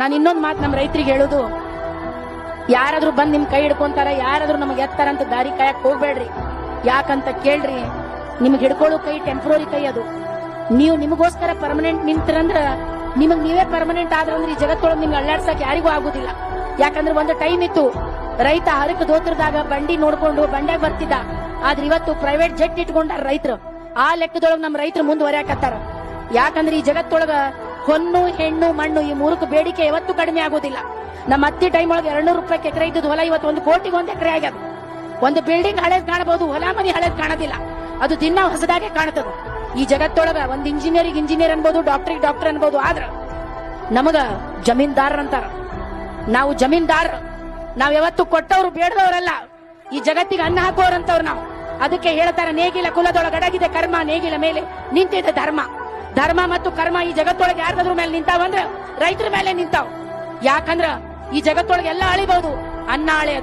ನಾನು ಇನ್ನೊಂದು ಮಾತು ನಮ್ಮ ರೈತರಿಗೆ ಹೇಳೋದು. ಯಾರಾದ್ರೂ ಬಂದ್ ನಿಮ್ ಕೈ ಹಿಡ್ಕೊಂತಾರ, ಯಾರಾದ್ರೂ ನಮಗೆ ಎತ್ತಾರ ಅಂತ ದಾರಿ ಕಾಯಕ್ ಹೋಗ್ಬೇಡ್ರಿ. ಯಾಕಂತ ಕೇಳ್ರಿ, ನಿಮ್ಗೆ ಹಿಡ್ಕೊಳ್ಳೋ ಕೈ ಟೆಂಪ್ರರಿ ಕೈ ಅದು. ನೀವು ನಿಮಗೋಸ್ಕರ ಪರ್ಮನೆಂಟ್ ನಿಂತಿರಂದ್ರ, ನಿಮಗ್ ನೀವೇ ಪರ್ಮನೆಂಟ್ ಆದ್ರಂದ್ರೆ ಈ ಜಗತ್ತೊಳಗೆ ನಿಮ್ಗೆ ಅಳ್ಳಾಡ್ಸಕ್ ಯಾರಿಗೂ ಆಗುದಿಲ್ಲ. ಯಾಕಂದ್ರೆ ಒಂದು ಟೈಮ್ ಇತ್ತು, ರೈತ ಹರಕ ದೋತ್ರದಾಗ ಬಂಡಿ ನೋಡ್ಕೊಂಡು ಬಂಡ್ಯಾಗ ಬರ್ತಿದ್ದ. ಆದ್ರೆ ಇವತ್ತು ಪ್ರೈವೇಟ್ ಜೆಟ್ ಇಟ್ಕೊಂಡಾರ ರೈತರು. ಆ ಲೆಕ್ಕದೊಳಗೆ ನಮ್ಮ ರೈತರು ಮುಂದುವರಿಯಾಕತ್ತಾರ. ಯಾಕಂದ್ರೆ ಈ ಜಗತ್ತೊಳಗ ಹೊನ್ನು, ಹೆಣ್ಣು, ಮಣ್ಣು ಈ ಮೂರಕ್ಕೂ ಬೇಡಿಕೆ ಯಾವತ್ತೂ ಕಡಿಮೆ ಆಗೋದಿಲ್ಲ ನಮ್ಮ ಅತ್ತಿ ಟೈಮ್ ಒಳಗೆ ಎರಡ್ನೂರು ರೂಪಾಯಿ ಎಕರೆ ಇದ್ದದ್ದು ಹೊಲ ಇವತ್ತು ಒಂದು ಕೋಟಿಗೆ ಒಂದು ಎಕರೆ ಆಗ್ಯದ. ಒಂದು ಬಿಲ್ಡಿಂಗ್ ಹಳೇದ್ ಕಾಣಬಹುದು, ಹೊಲ ಮನಿ ಹಳೇದ್ ಕಾಣೋದಿಲ್ಲ. ಅದು ದಿನ ಹೊಸದಾಗೆ ಕಾಣ್ತದೆ. ಈ ಜಗತ್ತೊಳಗ ಒಂದು ಇಂಜಿನಿಯರಿಂಗ್ ಇಂಜಿನಿಯರ್ ಅನ್ಬೋದು ಡಾಕ್ಟರ್ ಡಾಕ್ಟರ್ ಅನ್ಬೋದು ಆದ್ರ ನಮಗ ಜಮೀನ್ದಾರ್ ಅಂತಾರ. ನಾವು ಜಮೀನ್ದಾರ ನಾವ್ ಯಾವತ್ತು ಕೊಟ್ಟವ್ರು ಬೇಡದವರಲ್ಲ. ಈ ಜಗತ್ತಿಗೆ ಅನ್ನ ಹಾಕೋರಂತವ್ರು ನಾವು. ಅದಕ್ಕೆ ಹೇಳ್ತಾರೆ, ನೇಗಿಲ ಕುಲದೊಳಗಡಗಿದೆ ಕರ್ಮ, ನೇಗಿಲ ಮೇಲೆ ನಿಂತಿದೆ ಧರ್ಮ. ಧರ್ಮ ಮತ್ತು ಕರ್ಮ ಈ ಜಗತ್ತೊಳಗೆ ಯಾರ್ದಾದ್ರ ಮೇಲೆ ನಿಂತಾವಂದ್ರೆ ರೈತರ ಮೇಲೆ ನಿಂತಾವ್. ಯಾಕಂದ್ರ ಈ ಜಗತ್ತೊಳಗೆ ಎಲ್ಲ ಅಳಿಬಹುದು ಅನ್ನ ಅಳೆಯದು